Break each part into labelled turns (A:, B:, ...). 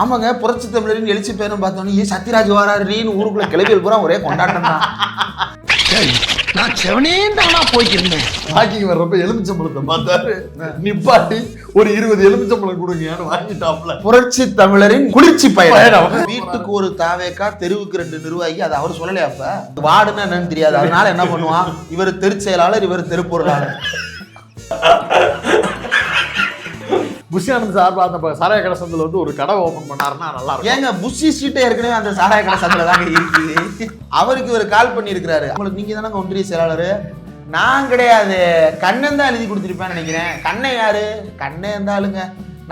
A: ஆமாங்க புரட்சி தமிழரின் எழுச்சி பேரும் பார்த்தோன்னே ஏ சத்யராஜ் வாராருன்னு ஊருக்குள்ள கிளவியல் பூரா ஒரே கொண்டாட்டம் தான்
B: நான் செவனேந்தானா போய்க்கிருந்தேன்?
C: வாக்கிங் வர்றப்ப எலுமிச்சம்பழத்தை பார்த்தாரு. நிப்பாட்டி ஒரு இருபது எலுமிச்சம்பழம் கொடுங்கன்னு வாங்கிட்டாப்ல
A: புரட்சி தமிழரின் குளிர்ச்சி பயணம். வீட்டுக்கு ஒரு தாவேக்கா தெருவுக்கு ரெண்டு நிர்வாகி அது அவர் சொல்லலையா அப்ப? வார்டுன்னா என்னன்னு தெரியாது. அதனால என்ன பண்ணுவான்? இவர் தெரு செயலாளர் இவர் தெருப்பொருளாளர்.
C: புஷியானந்த் சார்பா அந்த சாராய கடை சந்தில் வந்து ஒரு கடை ஓப்பன் பண்ணாருன்னா நல்லா இருக்கும்.
A: ஏங்க புஷி ஸ்ட்ரீட்டே ஏற்கனவே அந்த சாராய கடை சந்தில் தாங்க இருக்கு அவருக்கு இவர் கால் பண்ணியிருக்கிறாரு. உங்களுக்கு நீங்கள் தானே ஒன்றிய செயலாளர்? நான் கிடையாது. கண்ணன் தான் எழுதி கொடுத்துருப்பேன்னு நினைக்கிறேன். கண்ணன் யாரு? கண்ணன் இருந்தாலுங்க.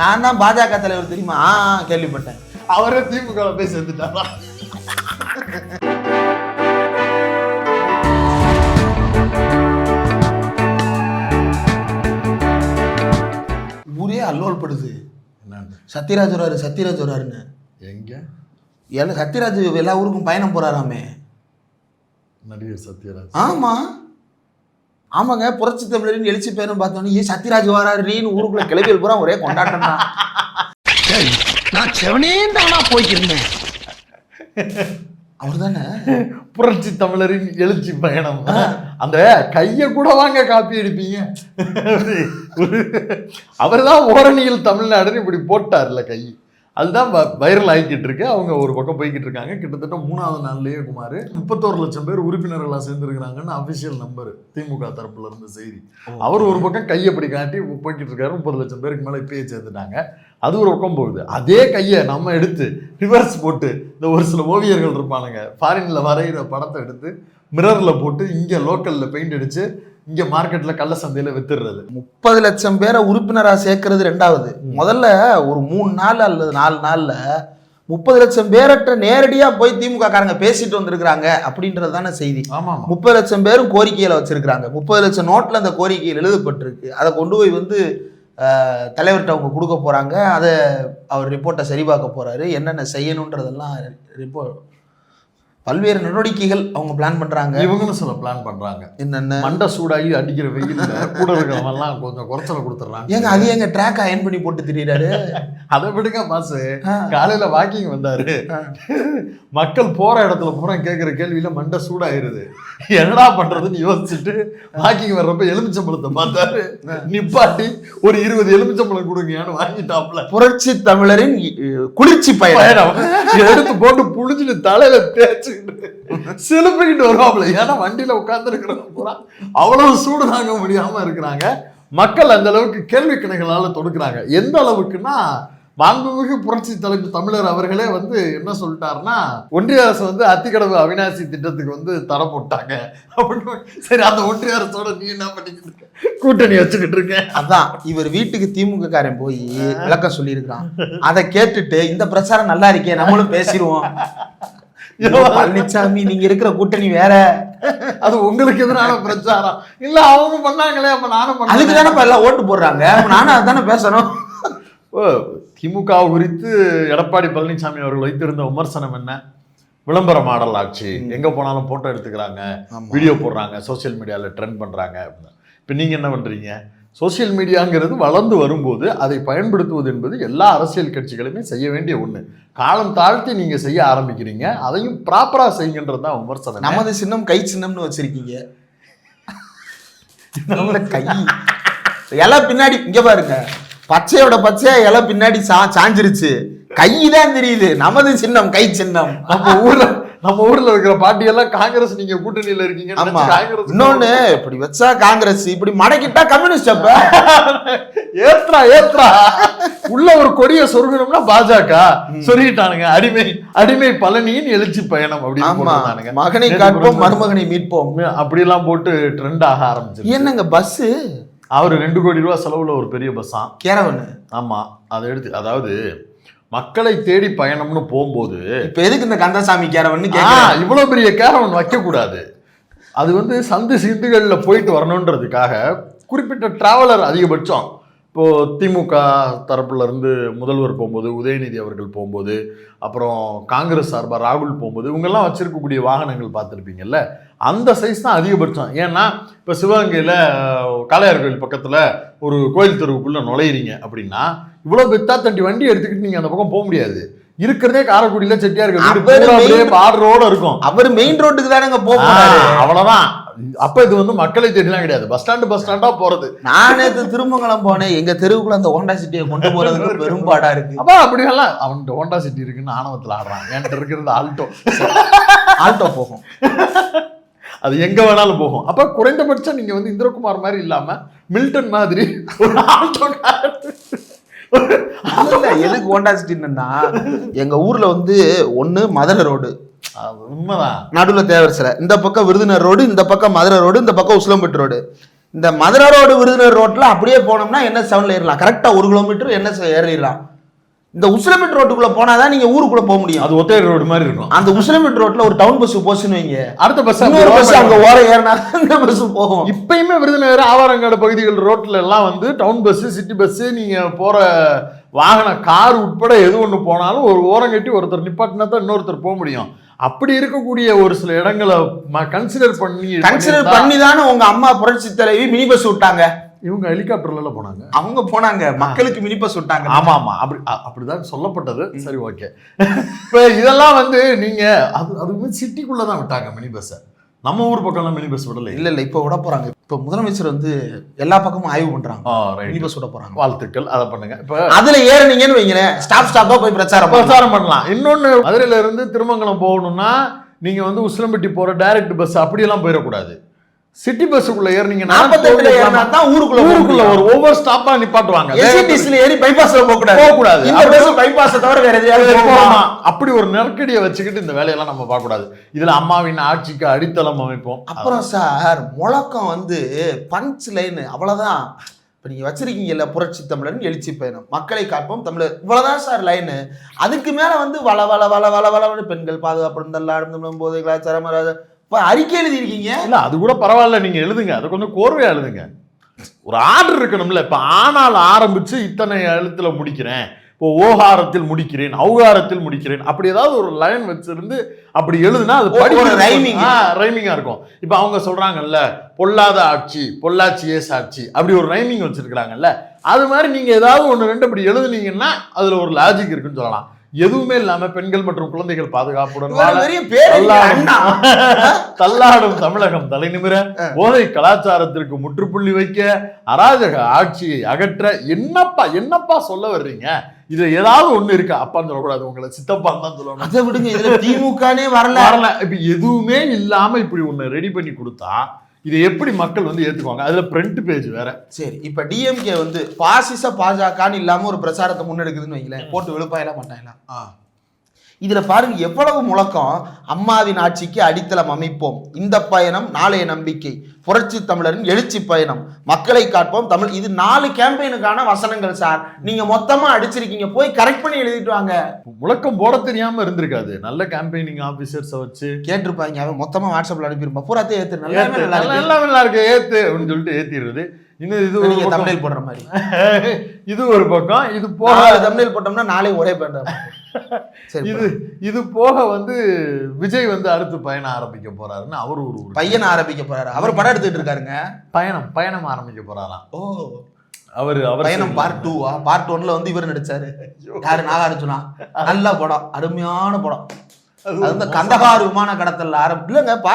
A: நான் தான் பாஜக தலைவர் தெரியுமா? ஆ கேள்விப்பட்டேன்.
C: அவரே திமுக போய் சேர்ந்துட்டாரா?
A: ஊரே அல்லோல் படுது
C: என்னன்னு
A: சத்யராஜ் வராரு சத்யராஜ் வராருன்னு
C: எங்க?
A: ஏன்னா சத்யராஜ் எல்லா ஊருக்கும் பயணம் போறாராமே.
C: நடிகர் சத்யராஜ்.
A: ஆமா. ஆமாங்க புரட்சி தமிழரின் எழுச்சி பேரும் பார்த்தோன்னே சத்யராஜ் வாராருன்னு ஊருக்குள்ள கிளவியல் பூரா ஒரே கொண்டாட்டம் தான்
B: நான் செவனேந்தானா போய்க்கிருந்தேன்.
A: அவர் தானே
C: புரட்சி தமிழரின் எழுச்சி பயணம். அந்த கைய கூட வாங்க காப்பி அடிப்பீங்க. அவர் தான் ஓரணியில் தமிழ்நாடுன்னு இப்படி போட்டார்ல கை அதுதான் வைரல் ஆகிக்கிட்டு இருக்கு அவங்க ஒரு பக்கம் போய்கிட்டு இருக்காங்க. கிட்டத்தட்ட மூணாவது நாள்லயே குமார். முப்பத்தோரு லட்சம் பேர் உறுப்பினர்களாக சேர்ந்துருக்கிறாங்கன்னு அபிஷியல் நம்பர் திமுக தரப்புல இருந்த செய்தி. அவர் ஒரு பக்கம் கையை அப்படி காட்டி போய்கிட்டு இருக்காரு. முப்பது லட்சம் பேருக்கு மேலே இப்பயே சேர்ந்துட்டாங்க. அது ஒரு பக்கம் போகுது. அதே கையை நம்ம எடுத்து ரிவர்ஸ் போட்டு இந்த ஒரு சில ஓவியர்கள் இருப்பானுங்க. ஃபாரின்ல வரைகிற படத்தை எடுத்து மிரர்ல போட்டு இங்க லோக்கல்ல பெயிண்ட் அடிச்சு இங்க மார்க்கெட்ல கள்ள சந்தையில வித்துடுறது
A: முப்பது லட்சம் பேரை உறுப்பினரா சேர்க்கறது ரெண்டாவது. முதல்ல ஒரு மூணு நாள் அல்லது நாலு நாள்ல முப்பது லட்சம் பேரற்ற நேரடியா போய் திமுக காரங்க பேசிட்டு வந்திருக்கிறாங்க அப்படின்றது தானே செய்தி. முப்பது லட்சம் பேரும் கோரிக்கையில வச்சிருக்கிறாங்க. முப்பது லட்சம் நோட்ல அந்த கோரிக்கையில் எழுதப்பட்டிருக்கு. அதை கொண்டு போய் வந்து தலைவர்கிட்ட அவங்க கொடுக்க போறாங்க. அதை அவர் ரிப்போர்ட்டை சரி பார்க்க போறாரு. என்னென்ன செய்யணுன்றதெல்லாம் ரிப்போர்ட் பல்வேறு நடவடிக்கைகள் அவங்க பிளான் பண்றாங்க.
C: இவங்களும் சில பிளான் பண்றாங்க.
A: என்னென்ன?
C: மண்டை சூடாகி அடிக்கிற வெயில்ல கூட இருக்கிறவங்கலாம் கொஞ்சம் குறைச்சல கொடுத்துட்றாங்க
A: ஏங்க அது எங்க ட்ராக் அயன் பண்ணி போட்டு திரியிறாரு?
C: அதை விடுங்க பாசு. காலையில வாக்கிங் வந்தாரு. மக்கள் போற இடத்துல பூரா கேட்கிற கேள்வியில மண்டை சூடாயிருது என்னடா பண்றதுன்னு யோசிச்சுட்டு வாக்கிங் வர்றப்ப எலுமிச்சம்பழத்தை பார்த்தாரு. நிப்பாட்டி ஒரு இருபது எலுமிச்சம்பழம் கொடுங்கன்னு வாங்கிட்டாப்ல
A: புரட்சி தமிழரின் குளிர்ச்சி பயணம்.
C: எடுத்து போட்டு புளிச்சுட்டு தலையில தேய்ச்சிக்கிட்டு சிலுப்பிக்கிட்டு வருவாப்ல. ஏன்னா வண்டியில உட்கார்ந்து இருக்கிறவங்க பூரா அவ்வளவு சூடு தாங்க முடியாம இருக்கிறாங்க. மக்கள் அந்த அளவுக்கு கேள்வி கணைகளால தொடுக்கிறாங்க. எந்த அளவுக்குன்னா மாண்புமிகு புரட்சி தலைவர் தமிழர் அவர்களே வந்து என்ன சொல்லிட்டாருன்னா ஒன்றிய அரசு வந்து அத்திக்கடவு அவினாசி திட்டத்துக்கு வந்து தடை போட்டாங்க. அப்படின்னு சரி அந்த ஒன்றிய அரசோட நீ என்ன பண்ணிக்கிட்டு இருக்க? கூட்டணி வச்சுக்கிட்டு இருக்கேன்
A: அதான் இவர் வீட்டுக்கு திமுக காரன் போய் விளக்கம் சொல்லியிருக்கான் அதை கேட்டுட்டு இந்த பிரச்சாரம் நல்லா இருக்கே நம்மளும் பேசிடுவோம். பழனிசாமி நீங்க இருக்கிற கூட்டணி வேற.
C: அது உங்களுக்கு எதிரான பிரச்சாரம். இல்ல அவங்க பண்ணாங்களே அப்ப நானும்.
A: அதுக்கு தானே எல்லாம் ஓட்டு போடுறாங்க? நானும் அதுதானே பேசணும்?
C: ஓ, திமுக குறித்து எடப்பாடி பழனிசாமி அவர்கள் வைத்திருந்த விமர்சனம் என்ன? விளம்பர மாடல் ஆட்சி எங்க போனாலும் போட்டோ எடுத்துக்கிறாங்க. வீடியோ போடுறாங்க. சோஷியல் மீடியால ட்ரெண்ட் பண்றாங்க. இப்ப நீங்க என்ன பண்றீங்க? சோஷியல் மீடியாங்கிறது வளர்ந்து வரும்போது அதை பயன்படுத்துவது என்பது எல்லா அரசியல் கட்சிகளுமே செய்ய வேண்டிய ஒன்று காலம் தாழ்த்தி நீங்கள் செய்ய ஆரம்பிக்கிறீங்க அதையும் ப்ராப்பராக செய்யுங்கன்றது தான் விமர்சனம்.
A: நமது சின்னம் கை சின்னம்னு வச்சுருக்கீங்க. நல்ல கை. இலை பின்னாடி இங்கே பாருங்க. பச்சையோட பச்சையா இலை பின்னாடி சா சாஞ்சிருச்சு. கை தான் தெரியுது. நமது சின்னம் கை சின்னம்.
C: நம்ம ஊரில் நம்ம ஊர்ல இருக்கிற பாட்டியெல்லாம் காங்கிரஸ் நீங்க கூட்டணியில இருக்கீங்க
A: ஆமா.
C: காங்கிரஸ்
A: இன்னொன்னு இப்படி வச்சா காங்கிரஸ் இப்படி மடக்கிட்டா கம்யூனிஸ்ட் அப்ப.
C: ஏத்ரா ஏத்ரா உள்ள ஒரு கொடிய சொருகணும்னா பாஜக. சொருகிட்டானுங்க. அடிமை அடிமை பழனியின் எழுச்சி பயணம் அப்படின்னு.
A: மகனை காட்போம்
C: கூட
A: மருமகனை மீட்போம்.
C: அப்படியெல்லாம் போட்டு ட்ரெண்ட் ஆக ஆரம்பிச்சு
A: என்னங்க பஸ்
C: அவர் ரெண்டு கோடி ரூபாய் செலவுல ஒரு பெரிய பஸ்ஸாம்
A: கேரவனு.
C: ஆமா. அதை எடுத்து அதாவது மக்களை தேடி பயணம்னு போகும்போது
A: இப்ப எதுக்கு இந்த கந்தசாமி கேரவன்னு
C: ஆ,
A: கேக்குறேன்
C: இவ்வளவு பெரிய கேரவன் வைக்க கூடாது அது வந்து சந்து சிந்துகளில் போயிட்டு வரணுன்றதுக்காக குறிப்பிட்ட டிராவலர் அதிகபட்சம். இப்போ திமுக தரப்புல இருந்து முதல்வர் போகும்போது உதயநிதி அவர்கள் போகும்போது அப்புறம் காங்கிரஸ் சார்பாக ராகுல் போகும்போது இவங்கெல்லாம் வச்சிருக்கக்கூடிய வாகனங்கள் பார்த்துருப்பீங்கல்ல அந்த சைஸ் தான் அதிகபட்சம். ஏன்னா இப்போ சிவகங்கையில் காளையார் கோயில் பக்கத்தில் ஒரு கோயில் தெருவுக்குள்ளே நுழையிறீங்க அப்படின்னா இவ்வளவு பெத்தா தண்டி வண்டி எடுத்துக்கிட்டு நீங்க அந்த பக்கம் போக முடியாது. இருக்கிறதே காரைக்குடியில
A: அவரு
C: அப்படியே
A: main-
C: பார்டரோட இருக்கும்.
A: அவர் மெயின் ரோட்டுக்கு
C: ஆ,
A: போறாரு
C: அவ்வளவுதான். அப்ப இது வந்து மக்களை தேடிலாம் கிடையாது. பஸ் ஸ்டாண்டு பஸ் ஸ்டாண்டா போறது.
A: நான் நேத்து திருமங்கலம் போனேன். எங்க தெருவுக்குள்ள அந்த ஹோண்டா சிட்டியை கொண்டு போறதுக்கு பெரும்பாடா இருக்கு.
C: அப்ப அப்படியெல்லாம் அவன்கிட்ட ஹோண்டா சிட்டி இருக்குன்னு ஆணவத்துல ஆடுறான். என்கிட்ட இருக்கிறது ஆல்டோ.
A: ஆல்டோ போகும்.
C: அது எங்க வேணாலும் போகும். அப்ப குறைந்தபட்சம் நீங்க வந்து இந்திரகுமார் மாதிரி இல்லாம மில்டன் மாதிரி ஒரு ஆல்டோ கார்
A: இல்ல எதுக்கு ஹோண்டா சிட்டின்னா எங்க ஊர்ல வந்து ஒண்ணு மதுரை ரோடு.
C: உண்மைதான்.
A: நடுவுல தேவர் சிலை. இந்த பக்கம் விருதுநர் ரோடு இந்த பக்கம் மதுரை ரோடு இந்த பக்கம் உசிலம்பட்டு ரோடு. இந்த மதுரை ரோடு விருதுநர் ரோட்ல அப்படியே போனோம்னா என்ன செவன்ல ஏறலாம். கரெக்டா ஒரு கிலோமீட்டர் என்ன ஏறிடலாம். இந்த உசிலம்பட்டு ரோட்டுக்குள்ள போனாதான் நீங்க ஊருக்குள்ள போக முடியும்.
C: அது ஒத்தையர் ரோடு மாதிரி இருக்கும்.
A: அந்த உசிலம்பட்டு ரோட்ல ஒரு டவுன் பஸ் போச்சுன்னு வைங்க.
C: அடுத்த பஸ்
A: இன்னொரு பஸ் அங்க ஓர ஏறினா இந்த பஸ் போகும்.
C: இப்பயுமே விருதுநகர் ஆவாரங்காடு பகுதிகள் ரோட்ல எல்லாம் வந்து டவுன் பஸ் சிட்டி பஸ் நீங்க போற வாகன கார் உட்பட எது ஒண்ணு போனாலும் ஒரு ஓரம் கட்டி ஒருத்தர் நிப்பாட்டினா தான் இன்னொருத்தர் போக முடியும். அப்படி இருக்கக்கூடிய ஒரு சில இடங்களை கன்சிடர் பண்ணி
A: கன்சிடர் பண்ணி தானே உங்க அம்மா புரட்சி தலைவி மினி பஸ் விட்டாங்க.
C: இவங்க ஹெலிகாப்டர்ல போனாங்க.
A: அவங்க போனாங்க. மக்களுக்கு மினி பஸ் விட்டாங்க
C: ஆமா ஆமா அப்படி அப்படிதான் சொல்லப்பட்டது. சரி ஓகே. இப்போ இதெல்லாம் வந்து நீங்க அது அது வந்து சிட்டிக்குள்ள தான் விட்டாங்க மினி பஸ்ஸை நம்ம ஊர் பக்கம்லாம் மினி பஸ் விடலை.
A: இல்ல இல்ல இப்ப விட போறாங்க. இப்ப முதலமைச்சர் வந்து எல்லா பக்கமும் ஆய்வு பண்றாங்க.
C: ஆ
A: மினி பஸ் விட போறாங்க.
C: வாழ்த்துக்கள். அதை பண்ணுங்க. இப்போ
A: அதுல ஏறுனீங்கன்னு வைங்களேன். ஸ்டாப் ஸ்டாப்பா போய் பிரச்சாரம்.
C: பிரச்சாரம் பண்ணலாம். இன்னொன்னு மதுரையில இருந்து திருமங்கலம் போகணும்னா நீங்க வந்து உசிலம்பட்டி போற டைரக்ட் பஸ் அப்படியெல்லாம் போயிடக்கூடாது. சிட்டி பஸ்ஸுக்குள்ள ஏறினீங்கன்னா
A: நாற்பத்தெட்டுல ஏறினா தான் ஊருக்குள்ள
C: ஊருக்குள்ள. ஒரு ஒவ்வொரு ஸ்டாப்பா நிப்பாட்டுவாங்க
A: எஸ்சிடிஸ்ல ஏறி பைபாஸ்ல போக கூடாது
C: போக கூடாது
A: இந்த பஸ் பைபாஸை தவிர வேற எதையாவது?
C: அப்படி ஒரு நெருக்கடியை வச்சுக்கிட்டு இந்த வேலையெல்லாம் நம்ம பார்க்க கூடாது இதுல அம்மாவின் ஆட்சிக்கு அடித்தளம் அமைப்போம்
A: அப்புறம் சார் முழக்கம் வந்து பஞ்ச் லைன் அவ்வளவுதான் இப்போ நீங்கள் வச்சிருக்கீங்கல்ல புரட்சி தமிழன் எழுச்சி பயணம் மக்களை காப்போம் தமிழர் இவ்வளவுதான் சார் லைனு அதுக்கு மேல வந்து வள வள வள வள வள பெண்கள் பாதுகாப்பு போதை கலாச்சாரம் இப்போ அறிக்கை எழுதியிருக்கீங்க?
C: இல்ல அது கூட பரவாயில்ல நீங்க எழுதுங்க. அதை கொஞ்சம் கோர்வையா எழுதுங்க. ஒரு ஆர்டர் இருக்கணும்ல இப்ப ஆனால் ஆரம்பிச்சு இத்தனை எழுத்துல முடிக்கிறேன். இப்போ ஓகாரத்தில் முடிக்கிறேன் ஔகாரத்தில் முடிக்கிறேன். அப்படி ஏதாவது ஒரு லைன் வச்சிருந்து அப்படி எழுதுனா அது
A: ஒரு- ஒரு
C: படிக்கிறது
A: rhyming.
C: ரைமிங்கா இருக்கும். இப்போ அவங்க சொல்றாங்கல்ல பொல்லாத ஆட்சி பொள்ளாச்சியே சாட்சி அப்படி ஒரு ரைமிங் வச்சிருக்கிறாங்கல்ல. அது மாதிரி நீங்க ஏதாவது ஒன்று ரெண்டு அப்படி எழுதுனீங்கன்னா அதுல ஒரு லாஜிக் இருக்குன்னு சொல்லலாம். எதுவுமே இல்லாம பெண்கள் மற்றும் குழந்தைகள் பாதுகாப்புடன் தள்ளாடும். தமிழகம் தலைநிமிர போதை கலாச்சாரத்திற்கு முற்றுப்புள்ளி வைக்க அராஜக ஆட்சியை அகற்ற என்னப்பா என்னப்பா சொல்ல வர்றீங்க? இதுல ஏதாவது ஒண்ணு இருக்கா? அப்பான்னு சொல்லக்கூடாது உங்களை சித்தப்பான்னு தான் சொல்லணும்.
A: அதை விடுங்க இதுல திமுகனே வரல.
C: வரல. இப்ப எதுவுமே இல்லாம இப்படி ஒண்ணு ரெடி பண்ணி கொடுத்தா இதை எப்படி மக்கள் வந்து ஏத்துக்குவாங்க? அதுல பிரிண்ட் பேஜ் வேற.
A: சரி இப்ப டிஎம்கே வந்து பாசிச பாஜகன்னு இல்லாம ஒரு பிரச்சாரத்தை முன்னெடுக்குதுன்னு வைங்களேன். போட்டு விழுப்பாயலாம் மாட்டாங்களா இதுல பாருங்க எவ்வளவு முழக்கம் அம்மாவின் ஆட்சிக்கு அடித்தளம் அமைப்போம். இந்த பயணம் நாளைய நம்பிக்கை. புரட்சி தமிழரின் எழுச்சி பயணம். மக்களை காட்போம் தமிழ். இது நாலு கேம்பெயினுக்கான வசனங்கள் சார் நீங்க மொத்தமா அடிச்சிருக்கீங்க. போய் கரெக்ட் பண்ணி எழுதிட்டு வாங்க.
C: முழக்கம் போட தெரியாம இருந்திருக்காது. நல்ல கேம்பெயினிங் ஆபீசர்ஸை வச்சு.
A: கேட்டிருப்பாங்க. அவன் மொத்தமா வாட்ஸ்அப்ல அனுப்பியிருப்பான் பூராத்தையும் ஏத்து. நல்லா நல்லா இருக்கு.
C: ஏத்து அப்படின்னு சொல்லிட்டு ஏத்திடுறது. இன்னும் இது
A: நீங்க. தமிழில் போடுற மாதிரி.
C: இது ஒரு பக்கம் இது போக
A: தமிழில் போட்டோம்னா நாளை ஒரே சரி
C: இது இது போக வந்து விஜய் வந்து அடுத்து பயணம் ஆரம்பிக்க போறாருன்னு அவர் ஒரு ஒரு
A: பையன் ஆரம்பிக்க போறாரு. அவர் படம் எடுத்துட்டு இருக்காருங்க.
C: பயணம் பயணம் ஆரம்பிக்க போறாராம்.
A: ஓ.
C: அவர் அவர்
A: பயணம் பார்ட் டூவா பார்ட் ஒன்ல வந்து இவர் நடிச்சாரு. யாரு? நாகார்ஜுனா. நல்ல படம் அருமையான படம். அது வந்து கந்தகார் விமான கடத்தல் ஆரம்பி இல்லைங்க பா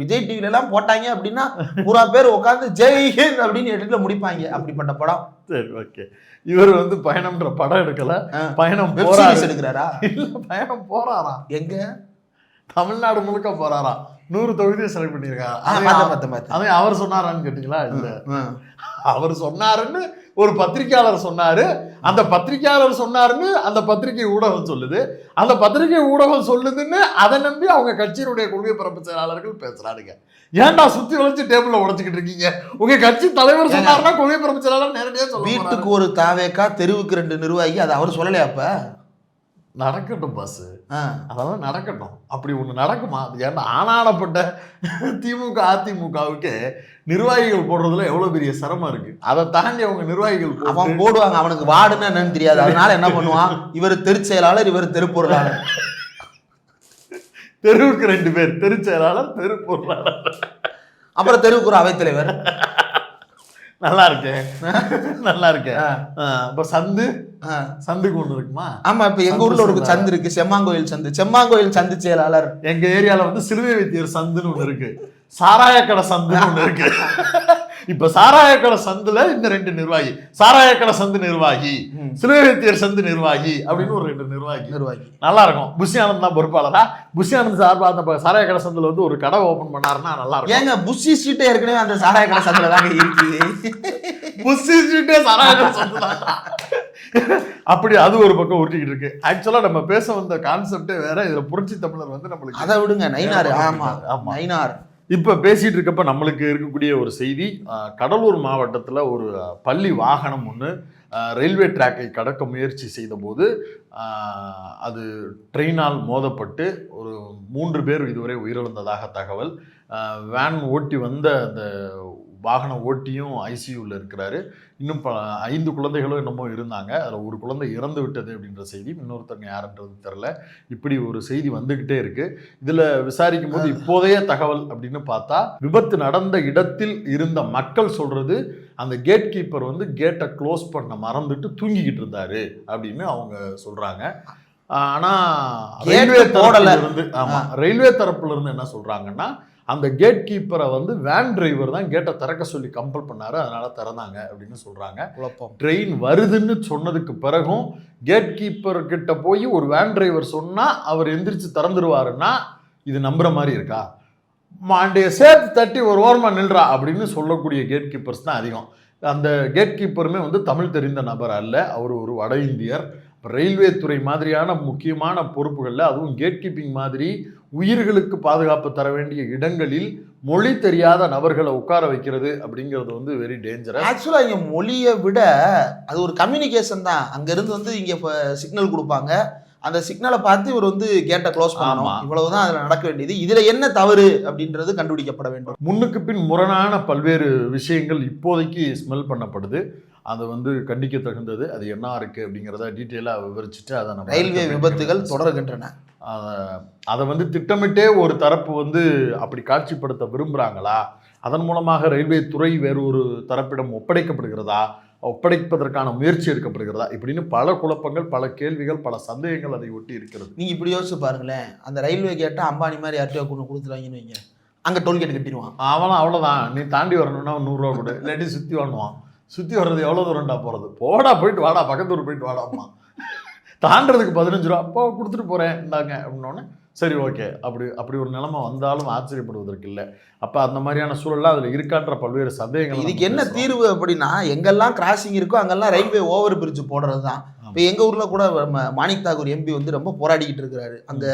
A: விஜய் டிவில எல்லாம் போட்டாங்க அப்படின்னா பூரா பேர் உட்காந்து ஜெய் ஹிந்த் அப்படின்னு எடுத்துல முடிப்பாங்க. அப்படிப்பட்ட படம்.
C: சரி ஓகே. இவர் வந்து பயணம்ன்ற படம் எடுக்கல. பயணம்
A: சீரிஸ் எடுக்கிறாரா?
C: இல்ல பயணம் போறாராம்.
A: எங்க?
C: தமிழ்நாடு முழுக்க போறாராம் நூறு தொகுதியை செலக்ட்
A: பார்த்தேன்
C: அதை அவர் சொன்னாரான்னு கேட்டீங்களா? இல்ல. அவர் சொன்னாருன்னு ஒரு பத்திரிக்கையாளர் சொன்னாரு. அந்த பத்திரிக்கையாளர் சொன்னாருன்னு அந்த பத்திரிகை ஊடகம் சொல்லுது. அந்த பத்திரிகை ஊடகம் சொல்லுதுன்னு அதை நம்பி அவங்க கட்சியினுடைய கொள்கை பரப்பு செயலாளர்கள் பேசுறாருங்க. ஏன்டா சுத்தி வளைச்சு டேபிள்ல உடைச்சுக்கிட்டு இருக்கீங்க? உங்க கட்சி தலைவர் சொன்னாருன்னா கொள்கை பரப்பு செயலாளர் நேரடியா சொல்ல
A: வீட்டுக்கு ஒரு தாவேக்கா தெருவுக்கு ரெண்டு நிர்வாகி அதை அவர் சொல்லலையா அப்ப?
C: நடக்கட்டும் பாஸ். அதெல்லாம் நடக்கட்டும். அப்படி ஒண்ணு நடக்குமா? அது ஏன்னா ஆனானப்பட்ட திமுக அதிமுகவுக்கு நிர்வாகிகள் போடுறதுல எவ்வளவு பெரிய சிரமம் இருக்கு. அதை தாண்டி அவங்க நிர்வாகிகள்
A: அவன் போடுவாங்க. அவனுக்கு வார்டுன்னு என்னன்னு தெரியாது. அதனால என்ன பண்ணுவான்? இவர் தெருச் செயலாளர் இவர் தெருப்பொருளாளர்.
C: தெருவுக்கு ரெண்டு பேர். தெரு செயலாளர் தெரு பொருளாளர்
A: அப்புறம் தெருவுக்கு ஒரு அவைத்தலைவர்.
C: நல்லா இருக்கேன். நல்லா இருக்கேன். அப்ப சந்து. சந்துக்கு ஒண்ணு இருக்குமா?
A: ஆமா இப்ப எங்க ஊர்ல ஒரு சந்து இருக்கு செம்மாங்கோயில் சந்து. செம்மாங்கோயில் சந்து செயலாளர்.
C: எங்க ஏரியால வந்து சிலுவை வைத்தியர் சந்துன்னு ஒண்ணு இருக்கு. சாராய கடை சந்துன்னு ஒண்ணு இருக்கு. இப்ப சாராய கடை சந்துல இந்த ரெண்டு நிர்வாகி. சாராய கடை சந்து நிர்வாகி
A: ம்.
C: சிலுவை வைத்தியர் சந்து நிர்வாகி அப்படின்னு ஒரு ரெண்டு நிர்வாகி.
A: நிர்வாகி.
C: நல்லா இருக்கும் புஷி ஆனந்த் தான் பொறுப்பாளரா? புஷி ஆனந்த் சார்பா அந்த ப- சாராய கடை சந்துல வந்து ஒரு கடை ஓபன் பண்ணாருன்னா நல்லா இருக்கும்
A: ஏங்க புஷி ஸ்ட்ரீட் ஏற்கனவே அந்த சாராய கடை சந்தில தாங்க இருக்குது
C: புஷி ஸ்ட்ரீட்டே சாராய கடை சந்து தான். அப்படி அது ஒரு பக்கம் உருட்டிக்கிட்டு இருக்கு. ஆக்சுவலா நம்ம பேச வந்த கான்செப்டே வேற. இதுல புரட்சி தமிழர் வந்து நம்மளுக்கு
A: அதை விடுங்க நைனார் ஆமா
C: ஆமா.
A: நைனார்
C: இப்ப பேசிட்டு இருக்கப்ப நம்மளுக்கு இருக்கக்கூடிய ஒரு செய்தி கடலூர் மாவட்டத்துல ஒரு பள்ளி வாகனம் ஒன்று ரயில்வே ட்ராக்கை கடக்க முயற்சி செய்தபோது அது ட்ரெயினால் மோதப்பட்டு ஒரு மூன்று பேர் இதுவரை உயிரிழந்ததாக தகவல். வேன் ஓட்டி வந்த அந்த வாகன ஓட்டியும் ஐசியூவில் இருக்கிறாரு. இன்னும் ப ஐந்து குழந்தைகளும் என்னமோ இருந்தாங்க. அதில் ஒரு குழந்தை இறந்து விட்டது அப்படின்ற செய்தி இன்னொருத்தவங்க யாருன்றது தெரில இப்படி ஒரு செய்தி வந்துக்கிட்டே இருக்கு. இதில் விசாரிக்கும் போது இப்போதைய தகவல் அப்படின்னு பார்த்தா விபத்து நடந்த இடத்தில் இருந்த மக்கள் சொல்றது அந்த கேட் கீப்பர் வந்து கேட்டை க்ளோஸ் பண்ண மறந்துட்டு தூங்கிக்கிட்டு இருந்தாரு அப்படின்னு அவங்க சொல்றாங்க. ஆனா
A: Gate
C: ரயில்வே. தரப்புல இருந்து ஆமா ரயில்வே தரப்புல இருந்து என்ன சொல்றாங்கன்னா அந்த கேட் கீப்பரை வந்து வேன் டிரைவர் தான் கேட்டை திறக்க சொல்லி கம்பல் பண்ணாரு அதனால திறந்தாங்க அப்படின்னு சொல்றாங்க.
A: குழப்பம்.
C: ட்ரெயின் வருதுன்னு சொன்னதுக்கு பிறகும் கேட் கீப்பர் கிட்ட போய் ஒரு வேன் டிரைவர் சொன்னா அவர் எந்திரிச்சு திறந்துருவாருன்னா இது நம்புற மாதிரி இருக்கா? மாண்டைய சேர்த்து தட்டி ஒரு ஓரமா நில்றா அப்படின்னு சொல்லக்கூடிய கேட் கீப்பர்ஸ் தான் அதிகம். அந்த கேட் கீப்பருமே வந்து தமிழ் தெரிந்த நபர் அல்ல அவர் ஒரு வட இந்தியர். ரயில்வே துறை மாதிரியான முக்கியமான பொறுப்புகளில் அதுவும் கேட் கீப்பிங் மாதிரி உயிர்களுக்கு பாதுகாப்பு தர வேண்டிய இடங்களில் மொழி தெரியாத நபர்களை உட்கார வைக்கிறது அப்படிங்கிறது வந்து வெரி டேஞ்சரஸ்
A: ஆக்சுவலா இங்க மொழியை விட அது ஒரு கம்யூனிகேஷன் தான். அங்க இருந்து வந்து இங்க சிக்னல் கொடுப்பாங்க. அந்த சிக்னலை பார்த்து இவர் வந்து கேட்டை க்ளோஸ் பண்ணணும். இவ்வளவுதான் அதுல நடக்க வேண்டியது. இதுல என்ன தவறு அப்படின்றது கண்டுபிடிக்கப்பட வேண்டும்.
C: முன்னுக்கு பின் முரணான பல்வேறு விஷயங்கள் இப்போதைக்கு ஸ்மெல் பண்ணப்படுது. அது வந்து கண்டிக்க தகுந்தது அது என்ன இருக்கு அப்படிங்கிறத டீட்டெயிலாக விவரிச்சுட்டு அதை நம்ம
A: ரயில்வே விபத்துகள். தொடர்கின்றன.
C: அதை- வந்து திட்டமிட்டே ஒரு தரப்பு வந்து அப்படி காட்சிப்படுத்த விரும்புகிறாங்களா அதன் மூலமாக ரயில்வே துறை வேறு ஒரு தரப்பிடம் ஒப்படைக்கப்படுகிறதா? ஒப்படைப்பதற்கான முயற்சி எடுக்கப்படுகிறதா? இப்படின்னு பல குழப்பங்கள் பல கேள்விகள் பல சந்தேகங்கள் அதை ஒட்டி இருக்கிறது.
A: நீங்க இப்படி யோசிச்சு பாருங்களேன். அந்த ரயில்வே கேட்டா அம்பானி மாதிரி யார்கிட்டயோ கொண்டு கொடுத்துருவாங்கன்னு வைங்க. அங்க டோல்கேட் கட்டிடுவான்.
C: அவனும் அவ்வளோதான் நீ தாண்டி வரணும்னா நூறுரூவா கொடு. இல்லாட்டி சுற்றி வாங்குவான் சுற்றி வர்றது எவ்வளோ தூரம்டா போகிறது போடா போயிட்டு வாடா பக்கத்து ஊர் போயிட்டு வாடாம்மா தாண்டறதுக்கு பதினஞ்சு ரூபா அப்போ கொடுத்துட்டு போகிறேன் இந்தாங்க அப்படின்னோடனே சரி ஓகே. அப்படி அப்படி ஒரு நிலைமை வந்தாலும் ஆச்சரியப்படுவதற்கு இல்லை. அப்போ அந்த மாதிரியான சூழல்லாம் அதில் இருக்கான்ற பல்வேறு சந்தேகங்கள்
A: இதுக்கு என்ன தீர்வு அப்படின்னா எங்கெல்லாம் கிராசிங் இருக்கோ அங்கெல்லாம் ரயில்வே ஓவர் பிரிட்ஜ் போடுறது தான் இப்போ எங்க ஊர்ல கூட மாணிக் தாக்கூர் எம்பி வந்து ரொம்ப போராடிக்கிட்டு இருக்கிறாரு. அங்க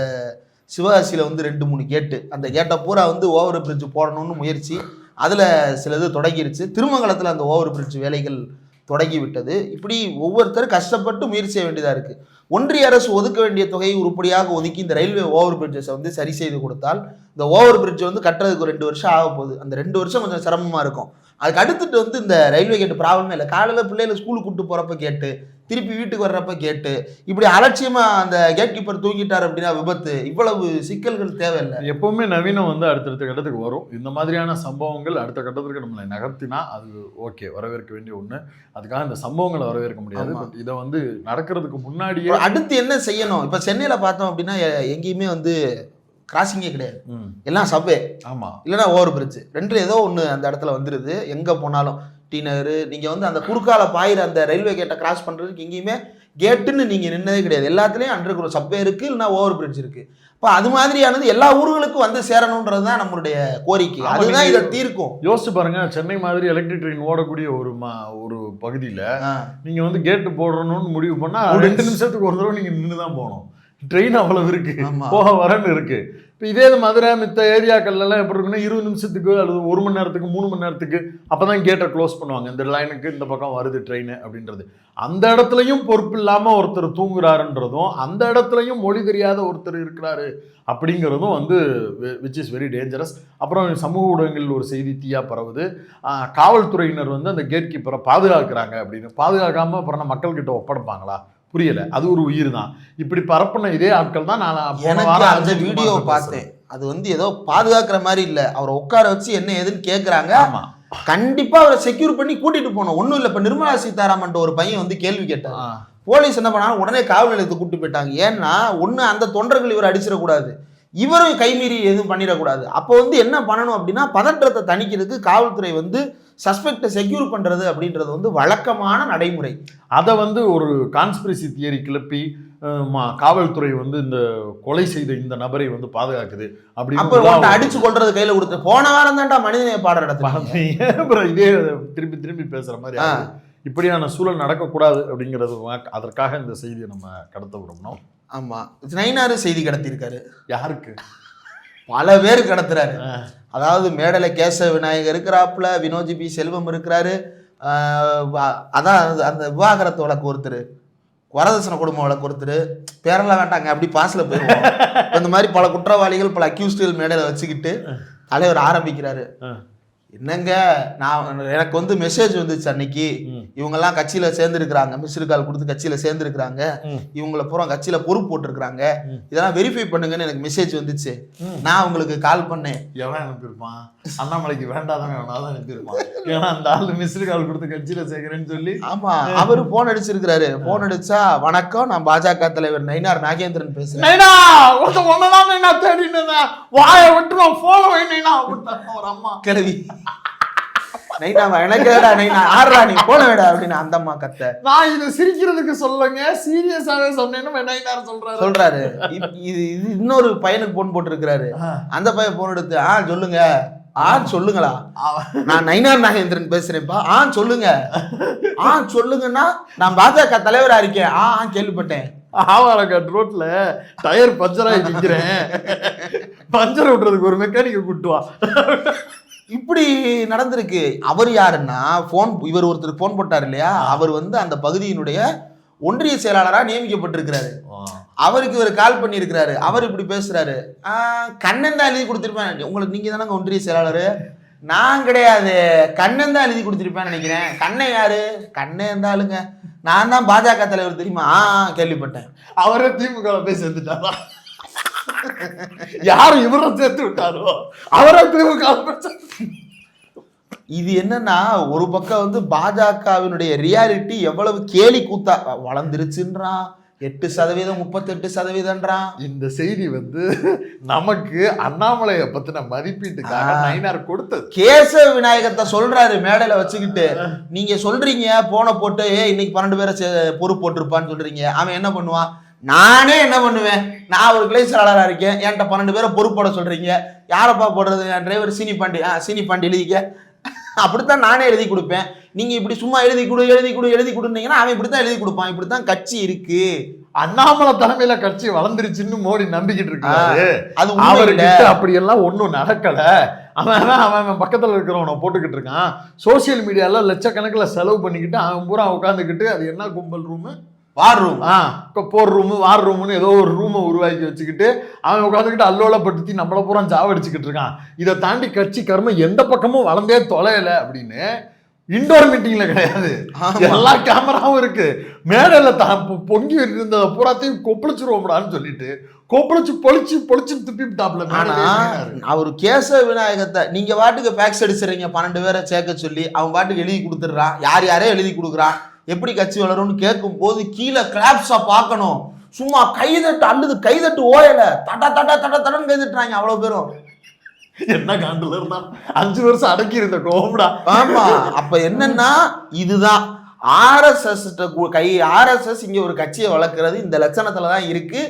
A: சிவகாசியில வந்து ரெண்டு மூணு கேட்டு அந்த கேட்டை பூரா வந்து ஓவர் பிரிட்ஜ் போடணும்னு முயற்சி. அதில் சிலது தொடங்கிருச்சு. திருமங்கலத்தில் அந்த ஓவர் பிரிட்ஜ் வேலைகள் தொடங்கிவிட்டது. இப்படி ஒவ்வொருத்தரும் கஷ்டப்பட்டு முயற்சி செய்ய வேண்டியதாக இருக்குது ஒன்றிய அரசு ஒதுக்க வேண்டிய தொகையை உருப்படியாக ஒதுக்கி இந்த ரயில்வே ஓவர் பிரிட்ஜஸை வந்து சரி செய்து கொடுத்தால் இந்த ஓவர் பிரிட்ஜ் வந்து கட்டுறதுக்கு ரெண்டு வருஷம் ஆக போகுது. அந்த ரெண்டு வருஷம் கொஞ்சம் சிரமமாக இருக்கும். அதுக்கு அடுத்துட்டு வந்து இந்த ரயில்வே கேட்டு ப்ராப்ளமே இல்லை. காலையில் பிள்ளைகளை ஸ்கூலுக்கு கூட்டு போகிறப்ப கேட்டு திருப்பி வீட்டுக்கு வர்றப்ப கேட்டு இப்படி அலட்சியமா அந்த கேட் கீப்பர் தூங்கிட்டார் அப்படின்னா விபத்து. இவ்வளவு சிக்கல்கள் தேவையில்லை.
C: எப்பவுமே நவீனம் வந்து அடுத்தடுத்த கட்டத்துக்கு வரும். இந்த மாதிரியான சம்பவங்கள் அடுத்த கட்டத்திற்கு நம்மளை நகர்த்தினா அது ஓகே வரவேற்க வேண்டிய ஒன்று அதுக்காக இந்த சம்பவங்களை வரவேற்க முடியாது. பட் இதை வந்து நடக்கிறதுக்கு முன்னாடியே
A: அடுத்து என்ன செய்யணும்? இப்போ சென்னையில பார்த்தோம் அப்படின்னா எங்கேயுமே வந்து கிராசிங்கே கிடையாது. எல்லாம் சப்வே
C: ஆமா.
A: இல்லைன்னா ஓவர் பிரிட்ஜ் ரெண்டுல ஏதோ ஒன்று அந்த இடத்துல வந்துடுது எங்கே போனாலும் டி நகர் நீங்கள் வந்து அந்த குறுக்கால பாயிற அந்த ரயில்வே கேட்டை கிராஸ் பண்ணுறதுக்கு எங்கேயுமே கேட்டுன்னு நீங்கள் நின்னதே கிடையாது எல்லாத்துலேயும் அண்டர் சப்வே இருக்குது இல்லைன்னா ஓவர் பிரிட்ஜ் இருக்குது இப்போ அது மாதிரியானது எல்லா ஊர்களுக்கும் வந்து சேரணுன்றது தான் நம்மளுடைய கோரிக்கை அதுதான் இதை தீர்க்கும்
C: யோசிச்சு பாருங்க சென்னை மாதிரி எலக்ட்ரிக் ட்ரெயின் ஓடக்கூடிய ஒரு ஒரு பகுதியில
A: ஆ.
C: நீங்க வந்து கேட்டு போடணும்னு முடிவு பண்ணா
A: முடிஞ்சு.
C: ரெண்டு நிமிஷத்துக்கு ஒரு தடவை நீங்க நின்று தான் போகணும் ட்ரெயின் அவ்வளவு இருக்கு. போக வரன்னு இருக்கு. இப்போ இதே இது மதுரை மித்த ஏரியாக்கள்ல எல்லாம் எப்படி இருக்குன்னா இருபது நிமிஷத்துக்கு அல்லது ஒரு மணி நேரத்துக்கு மூணு மணி நேரத்துக்கு அப்பதான் கேட்டை க்ளோஸ் பண்ணுவாங்க. இந்த லைனுக்கு இந்த பக்கம் வருது ட்ரெயின் அப்படின்றது. அந்த இடத்துலையும் பொறுப்பு இல்லாம ஒருத்தர் தூங்குறாருன்றதும் அந்த இடத்துலையும் மொழி தெரியாத ஒருத்தர் இருக்கிறாரு அப்படிங்கிறதும் வந்து விச் இஸ் வெரி டேஞ்சரஸ் அப்புறம் சமூக ஊடகங்களில் ஒரு செய்தி தீயா பரவுது. காவல்துறையினர் வந்து அந்த கேட் கீப்பரை பாதுகாக்கிறாங்க அப்படின்னு. பாதுகாக்காம அப்புறம் மக்கள்கிட்ட ஒப்படைப்பாங்களா? புரியல. அது ஒரு உயிர் தான் இப்படி பரப்புன இதே ஆட்கள் தான் நான்
A: எனக்கு அந்த
C: அஜித்
A: வீடியோ
C: குமார்ட்ட
A: பார்த்தேன். அது வந்து ஏதோ பாதுகாக்கிற மாதிரி இல்லை. அவரை உட்கார வச்சு என்ன ஏதுன்னு கேட்குறாங்க
C: பேசுறேன். ஆமா.
A: கண்டிப்பா அவரை செக்யூர் பண்ணி கூட்டிட்டு போனோம். ஒன்றும் இல்லை. இப்போ நிர்மலா சீதாராமன் ஒரு பையன் வந்து கேள்வி கேட்டார்.
C: ஆ.
A: போலீஸ் என்ன பண்ணாங்க? உடனே காவல் நிலையத்துக்கு கூட்டு போயிட்டாங்க. ஏன்னா ஒண்ணு அந்த தொண்டர்கள் இவர் அடிச்சிடக்கூடாது. இவரும் கைமீறி எதுவும் பண்ணிடக்கூடாது. அப்போ வந்து என்ன பண்ணணும் அப்படின்னா பதற்றத்தை தணிக்கிறதுக்கு காவல்துறை வந்து சஸ்பெக்டை செக்யூர் பண்றது அப்படின்றது வந்து வழக்கமான நடைமுறை.
C: அதை வந்து ஒரு கான்ஸ்பிரசி தியரி கிளப்பி காவல்துறை வந்து இந்த கொலை செய்த இந்த நபரை வந்து பாதுகாக்குது
A: அப்ப
C: அப்படின்னு
A: உன்னை அடிச்சு கொள்றது கையில கொடுத்து போன வாரம் தான்டா மனிதநேய பாடம்.
C: அப்புறம் இதே திருப்பி திருப்பி பேசுற மாதிரி. இப்படியான சூழல் நடக்கக்கூடாது அப்படிங்கிறது அதற்காக இந்த செய்தியை நம்ம கடத்த விரும்பினோம்
A: ஆமா. நைனாரு செய்தி கடத்திருக்காரு
C: யாருக்கு?
A: பல பேர் கடத்துறாரு. அதாவது மேடல கேசவ விநாயகர் இருக்கிறாப்புல வினோஜி பி செல்வம் இருக்கிறாரு. அதான் அது- அந்த விவாகரத்து வழக்கு ஒருத்தர். வரதட்சணை குடும்ப வழக்கு ஒருத்தர். பேரெல்லாம் வேண்டாங்க அப்படி பாஸ்ல போயிருவோம் இந்த மாதிரி பல குற்றவாளிகள் பல அக்யூஸ்டுகள் மேடையில வச்சுக்கிட்டு தலைவர் ஆரம்பிக்கிறாரு. என்னங்க நான் எனக்கு வந்து மெசேஜ் வந்துச்சு அன்னைக்கு. இவங்கெல்லாம் கட்சியில சேர்ந்துருக்கிறாங்க. மிஸ்டு கால் கொடுத்து கட்சியில சேர்ந்துருக்கிறாங்க. இவங்கள பூரா கட்சியில பொறுப்பு போட்டிருக்கிறாங்க. இதெல்லாம் வெரிஃபை பண்ணுங்கன்னு எனக்கு மெசேஜ் வந்துச்சு. நான் உங்களுக்கு கால் பண்ணேன்.
C: எவன் அனுப்பியிருப்பான்? அண்ணாமலைக்கு வேண்டாதவன் எவனாவது அனுப்பியிருப்பான். ஏன்னா அந்த ஆளு மிஸ்டு கால் கொடுத்து கட்சியில சேர்க்கிறேன்னு சொல்லி.
A: ஆமா அவரு போன் அடிச்சிருக்கிறாரு. போன் அடிச்சா வணக்கம் நான் பாஜக தலைவர் நயினார் நாகேந்திரன் பேசுறேன்.
C: நைனா ஒன்னதான் நைனா தேடினேன் வாயை விட்டுருவான் போன வை நைனா விட்டான் ஒரு அம்மா.
A: கிளவி நைனா எனக்கு ஏடா நைனா ஆடுறா நீ போன விட அப்படின்னு அந்த அம்மா கத்த.
C: நான் இது சிரிக்கிறதுக்கு சொல்லுங்க. சீரியஸாவே சொன்னேன்னு நைனார் சொல்றாரு.
A: சொல்றாரு. இது இது இன்னொரு பையனுக்கு போன் போட்டிருக்கிறாரு. அந்த பையன் போன் எடுத்து ஆ சொல்லுங்க. ஆ சொல்லுங்களா? நான் நயினார் நாகேந்திரன் பேசுறேன்ப்பா. ஆ சொல்லுங்க. ஆ சொல்லுங்கன்னா நான் பாஜக தலைவரா இருக்கேன். ஆ ஆ கேள்விப்பட்டேன்.
C: ஆவாரக்காட் ரோட்ல டயர் பஞ்சர் ஆகி பஞ்சர் விட்டுறதுக்கு ஒரு மெக்கானிக்க கூட்டு வா.
A: இப்படி நடந்திருக்கு. அவர் யாருன்னா ஃபோன் இவர் ஒருத்தர் ஃபோன் போட்டார் இல்லையா? அவர் வந்து அந்த பகுதியினுடைய ஒன்றிய செயலாளராக நியமிக்கப்பட்டிருக்கிறாரு. அவருக்கு இவர் கால் பண்ணியிருக்கிறாரு. அவர் இப்படி பேசுறாரு. "ஆ, கண்ணன் தான் எழுதி கொடுத்துருப்பேன். உங்களுக்கு நீங்க தானங்க ஒன்றிய செயலாளர்? நான் கிடையாது. கண்ணன் தான் எழுதி கொடுத்துருப்பேன்னு நினைக்கிறேன். கண்ணன் யாரு? கண்ணன் இருந்தாலுங்க. நான் தான் பாஜக தலைவர் தெரியுமா? ஆ, கேள்விப்பட்டேன்.
C: அவரே திமுக போய் சேர்ந்துட்டாரா? யாரு இவரை சேர்த்து விட்டாரோ? அவரே திமுக
A: இது என்னன்னா ஒரு பக்கம் வந்து பாஜகவினுடைய ரியாலிட்டி எவ்வளவு கேலி கூத்தா வளர்ந்துருச்சுன்றான் எட்டு சதவீதம் முப்பத்தெட்டு சதவீதம்ன்றான்
C: இந்த செய்தி வந்து நமக்கு அண்ணாமலையை பத்தின மதிப்பீட்டுக்காக. நயினார் கொடுத்தது.
A: கேசவ விநாயகத்தை சொல்றாரு மேடையில வச்சுக்கிட்டு. நீங்க சொல்றீங்க போன போட்டு ஏ இன்னைக்கு பன்னெண்டு பேரை பொறுப்பு போட்டிருப்பான்னு சொல்றீங்க. அவன் என்ன பண்ணுவான்? நானே என்ன பண்ணுவேன்? நான் ஒரு கிளை செயலாளரா இருக்கேன். என்கிட்ட பன்னெண்டு பேரை பொறுப்பு போட சொல்றீங்க. யாரப்பா போடுறது? என் டிரைவர் சீனி பாண்டி ஆ சீனி பாண்டி எழுதிக்க. அப்படித்தான் நானே எழுதி கொடுப்பேன். நீங்க இப்படி சும்மா எழுதி கொடு எழுதி கொடு எழுதி கொடுன்னீங்கன்னா அவன் இப்படித்தான் எழுதி கொடுப்பான். இப்படித்தான் கட்சி இருக்கு.
C: அண்ணாமலை தலைமையில கட்சி வளர்ந்துருச்சுன்னு மோடி நம்பிக்கிட்டு இருக்காரு.
A: அது.
C: அவர்கிட்ட அப்படி எல்லாம் ஒண்ணும் நடக்கல. அவன் அவன் பக்கத்துல இருக்கிறவனை போட்டுக்கிட்டு இருக்கான். சோசியல் மீடியால லட்சக்கணக்கில் செலவு பண்ணிக்கிட்டு அவன் பூரா உட்காந்துக்கிட்டு அது என்ன கும்பல் ரூமு
A: வார் ரூம்
C: ஆ. இப்போ போர் ரூமு வார் ரூமுன்னு ஏதோ ஒரு ரூமை உருவாக்கி வச்சுக்கிட்டு அவன் உட்காந்துக்கிட்டு அல்லோலப்படுத்தி நம்மளை பூரா ஜாவடிச்சுக்கிட்டு இருக்கான். இதை தாண்டி கட்சி கர்மம் எந்த பக்கமும் வளர்ந்தே தொலையல அப்படின்னு இண்டோர் மீட்டிங்ல கிடையாது. எல்லா கேமராவும் இருக்கு. மேடையில தான் பொங்கி இருந்ததை பூராத்தையும் கொப்பளிச்சிருவோம்டான்னு சொல்லிட்டு கொப்பளிச்சு பொழிச்சு பொழிச்சு துப்பிட்டாப்ல
A: ஆனா அவர் கேசவ விநாயகத்தை நீங்க பாட்டுக்கு ஃபேக்ஸ் அடிச்சிடுறீங்க பன்னெண்டு பேரை சேர்க்க சொல்லி அவன் பாட்டுக்கு எழுதி கொடுத்துட்றான். யார் யாரே எழுதி கொடுக்குறான்? எப்படி கட்சி வளரும்னு கேட்கும் போது கீழே கிளாப்ஸா பார்க்கணும். சும்மா கைதட்டு அல்லது கைதட்டு ஓயல. தட தட தட தடன்னு கைதட்டுறாங்க அவ்வளவு பேரும்.
C: என்ன காண்டுல இருந்தான் அஞ்சு வருஷம் அடக்கி இருந்த கோபடா
A: ஆமா அப்ப என்னன்னா இதுதான். ஆர்எஸ்எஸ் கை ஆர்எஸ்எஸ் இங்க ஒரு கட்சியை வளர்க்கறது இந்த லட்சணத்துல தான் இருக்கு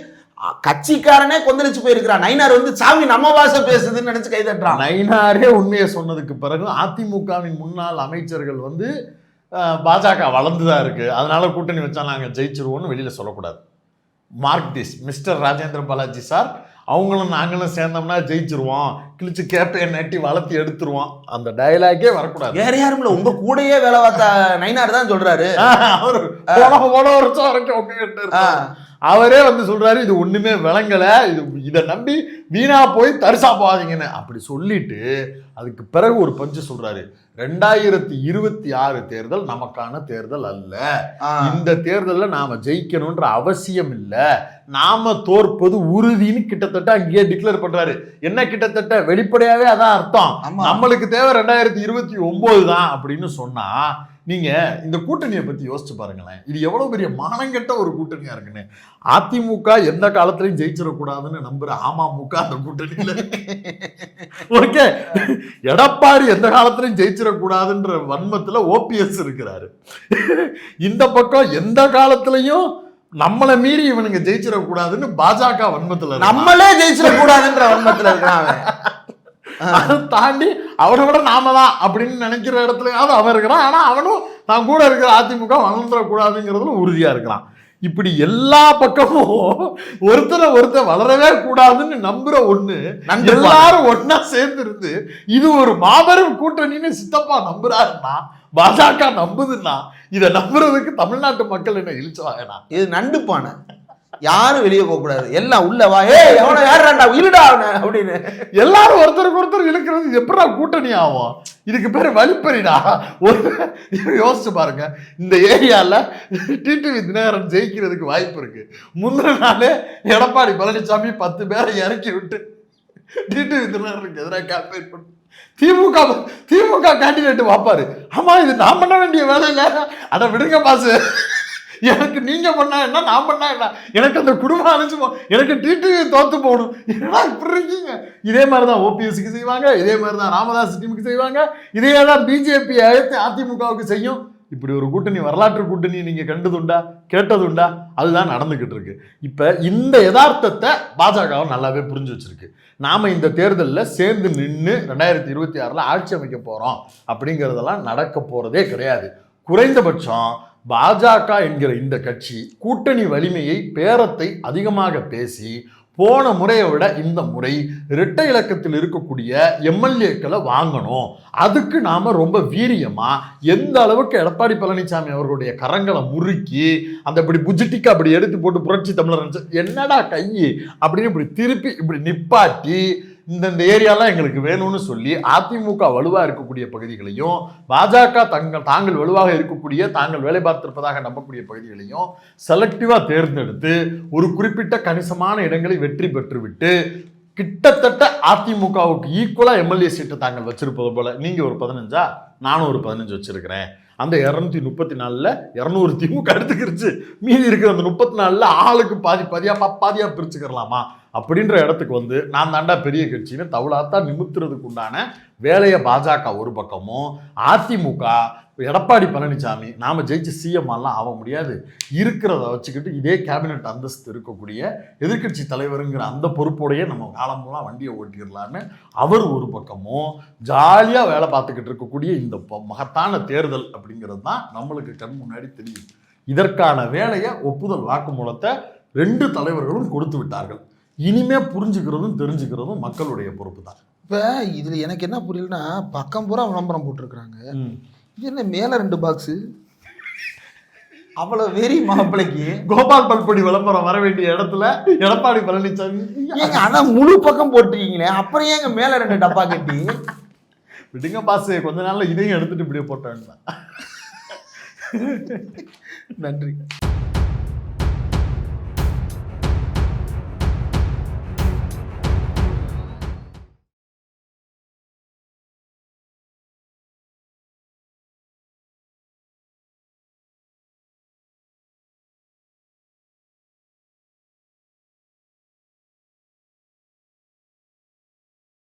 A: கட்சிக்காரனே கொந்தளிச்சு போயிருக்கிறான். நைனார் வந்து சாமி நம்ம பாஷை பேசுதுன்னு நினைச்சு கைதட்டுறான்
C: நயினாரே உண்மையை சொன்னதுக்கு பிறகு அதிமுகவின் முன்னாள் அமைச்சர்கள் வந்து பாஜக வளர்ந்துதான் இருக்கு. அதனால கூட்டணி வச்சா நாங்க ஜெயிச்சிருவோம்னு வெளியில சொல்லக்கூடாது. Mark this mister Rajendra Balaji sir அவங்களும் நாங்களும் சேர்ந்தோம்னா ஜெயிச்சிருவோம். கிழிச்சு கேப்பையை நட்டி வளர்த்தி எடுத்துருவோம். அந்த டயலாகே வரக்கூடாது.
A: வேற யாரும் இல்ல உங்க கூடயே வேலை பார்த்த நைனார் தான் சொல்றாரு.
C: அவர் போன வருஷம் வரைக்கும். அவரே வந்து சொல்றாரு இது ஒண்ணுமே விளங்கல இது இதை நம்பி வீணா போய் தரிசா போகாதீங்கன்னு அப்படி சொல்லிட்டு அதுக்கு பிறகு ஒரு பஞ்சு சொல்றாரு ரெண்டாயிரத்தி இருபத்தி ஆறு தேர்தல் நமக்கான தேர்தல் அல்ல. இந்த தேர்தல்ல நாம ஜெயிக்கணும்ன்ற அவசியம் இல்ல. நாம தோற்பது உறுதின்னு கிட்டத்தட்ட அங்கேயே டிக்ளேர் பண்றாரு. என்ன கிட்டத்தட்ட? வெளிப்படையாவே அதான் அர்த்தம். நம்மளுக்கு தேவை ரெண்டாயிரத்தி இருபத்தி ஒன்பது தான். அப்படின்னு சொன்னா நீங்க இந்த கூட்டணியை பத்தி யோசிச்சு பாருங்களேன். இது எவ்வளவு பெரிய மானங்கெட்ட ஒரு கூட்டணியா இருக்குன்னு. அதிமுக எந்த காலத்திலையும் ஜெயிச்சிடக்கூடாதுன்னு நம்புற அமமுக அந்த கூட்டணியில ஓகே. எடப்பாடி எந்த காலத்திலையும் ஜெயிச்சிடக்கூடாதுன்ற வன்மத்துல ஓபிஎஸ் இருக்கிறாரு. இந்த பக்கம் எந்த காலத்திலையும் நம்மளை மீறி இவனுங்க ஜெயிச்சிடக்கூடாதுன்னு பாஜக வன்மத்துல.
A: நம்மளே ஜெயிச்சிடக்கூடாதுன்ற வன்மத்துல இருக்கான் அவன்.
C: அதை தாண்டி அவனை விட நாம தான் அப்படின்னு நினைக்கிற இடத்துலயாவது அவன் இருக்கிறான். ஆனா அவனும் தான் கூட இருக்கிற அதிமுக வளர்ந்துடக்கூடாதுங்கிறதுல உறுதியா இருக்கிறான் இப்படி எல்லா பக்கமும் ஒருத்தரை ஒருத்தர் வளரவே கூடாதுன்னு நம்புற ஒண்ணு. எல்லாரும் ஒண்ணா சேர்ந்து இருந்து இது ஒரு மாபெரும் கூட்டணின்னு சித்தப்பா நம்புறாருன்னா பாஜக நம்புதுன்னா இதை நம்புறதுக்கு தமிழ்நாட்டு மக்கள் என்ன இழிச்சுவாங்கண்ணா
A: இது நண்டு பானை. யாரும் வெளியே போகக்கூடாது. எல்லாம் உள்ள வா. ஏ எவனை யாருடா இருடா அவனை அப்படின்னு.
C: எல்லாரும் ஒருத்தருக்கு ஒருத்தர் இழுக்கிறது எப்படா கூட்டணி ஆகும்? இதுக்கு பேர் வழிப்பறிடா. ஒரு யோசிச்சு பாருங்க. இந்த ஏரியால டிடிவி தினகரன் ஜெயிக்கிறதுக்கு வாய்ப்பு இருக்கு. முந்தின நாளே எடப்பாடி பழனிசாமி பத்து பேரை இறக்கி விட்டு டிடிவி தினகரனுக்கு எதிராக கேம்பெயின் பண்ணு. திமுக திமுக கேண்டிடேட் வாப்பாரு. ஆமா இது நான் பண்ண வேண்டிய வேலை இல்ல அட விடுங்க பாசு. எனக்கு நீங்கள் பண்ணா என்ன நான் பண்ணா என்ன? எனக்கு அந்த குடும்பம் அழிஞ்சு போ எனக்கு டிடிவி தோற்று போகணும் என்ன இப்படி இருக்கீங்க? இதே மாதிரி தான் ஓபிஎஸ்க்கு செய்வாங்க இதே மாதிரி தான் ராமதாஸ் டீமுக்கு செய்வாங்க இதே தான் பிஜேபி அழைத்து அதிமுகவுக்கு செய்யும். இப்படி ஒரு கூட்டணி வரலாற்று கூட்டணி நீங்கள் கண்டதுண்டா கேட்டதுண்டா? அதுதான் நடந்துக்கிட்டு இருக்கு. இப்போ இந்த யதார்த்தத்தை பாஜகவை நல்லாவே புரிஞ்சு வச்சிருக்கு. நாம் இந்த தேர்தலில் சேர்ந்து நின்று ரெண்டாயிரத்தி இருபத்தி ஆறில் ஆட்சி அமைக்க போகிறோம் அப்படிங்கிறதெல்லாம் நடக்க போகிறதே கிடையாது. குறைந்தபட்சம் பாஜக என்கிற இந்த கட்சி கூட்டணி வலிமையை பேரத்தை அதிகமாக பேசி போன முறையை விட இந்த முறை இரட்டை இலக்கத்தில் இருக்கக்கூடிய எம்எல்ஏக்களை வாங்கணும். அதுக்கு நாம் ரொம்ப வீரியமாக எந்த அளவுக்கு எடப்பாடி பழனிசாமி அவர்களுடைய கரங்களை முறுக்கி அந்த இப்படி புஜிட்டிக்கு அப்படி எடுத்து போட்டு புரட்சி தமிழர் என்னடா கை? அப்படின்னு இப்படி திருப்பி இப்படி நிப்பாட்டி இந்தந்த ஏரியாலாம் எங்களுக்கு வேணும்னு சொல்லி அதிமுக வலுவாக இருக்கக்கூடிய பகுதிகளையும் பாஜக தங்கள் தாங்கள் வலுவாக இருக்கக்கூடிய தாங்கள் வேலை பார்த்திருப்பதாக நம்பக்கூடிய பகுதிகளையும் செலக்டிவாக தேர்ந்தெடுத்து ஒரு குறிப்பிட்ட கணிசமான இடங்களை வெற்றி பெற்றுவிட்டு கிட்டத்தட்ட அதிமுகவுக்கு ஈக்குவலாக எம்எல்ஏ சீட்டை தாங்கள் வச்சிருப்பது போல. நீங்கள் ஒரு பதினஞ்சா? நானும் ஒரு பதினஞ்சு வச்சிருக்கிறேன். அந்த இரநூத்தி முப்பத்தி நாலில் இரநூறு திமுக எடுத்துக்கிருச்சு. மீதி இருக்கிற அந்த முப்பத்தி நாலில் ஆளுக்கு பாதி பாதியாக பாதியாக பிரிச்சுக்கிறலாமா? அப்படின்ற இடத்துக்கு வந்து நான் தாண்டா பெரிய கட்சின்னு தவளாத்தான் நிமித்துறதுக்கு உண்டான வேலையை பாஜக ஒரு பக்கமும் அதிமுக எடப்பாடி பழனிசாமி நாம் ஜெயிச்சு சிஎம் ஆக முடியாது. இருக்கிறத வச்சுக்கிட்டு இதே கேபினட் அந்தஸ்து இருக்கக்கூடிய எதிர்க்கட்சி தலைவருங்கிற அந்த பொறுப்போடையே நம்ம காலமெல்லாம் வண்டியை ஓட்டிடலான்னு அவர் ஒரு பக்கமும் ஜாலியாக வேலை பார்த்துக்கிட்டு இருக்கக்கூடிய இந்த ப- மகத்தான தேர்தல் அப்படிங்கிறது தான் நம்மளுக்கு கண் முன்னாடி தெரியும். இதற்கான வேலையை ஒப்புதல் வாக்குமூலத்தை ரெண்டு தலைவர்களும் கொடுத்து விட்டார்கள். இனிமே புரிஞ்சுக்கிறதும் தெரிஞ்சுக்கிறதும் மக்களுடைய பொறுப்பு தான்
A: இப்ப இதுல எனக்கு என்ன புரியலன்னா பக்கம் பூரா விளம்பரம் போட்டிருக்கிறாங்க. இது என்ன மேல ரெண்டு பாக்ஸ் அவ்வளவு வெறி மாப்பிளைக்கு.
C: கோபால் பல்பொடி விளம்பரம் வர வேண்டிய இடத்துல எடப்பாடி பழனிசாமி.
A: ஏங்க ஆனா முழு பக்கம் போட்டிருக்கீங்களே அப்புறம் ஏங்க மேல ரெண்டு டப்பா கட்டி?
C: விடுங்க பாஸ் கொஞ்ச நாள்ல இதையும் எடுத்துட்டு இப்படியே போட்டாங்க
A: நன்றி.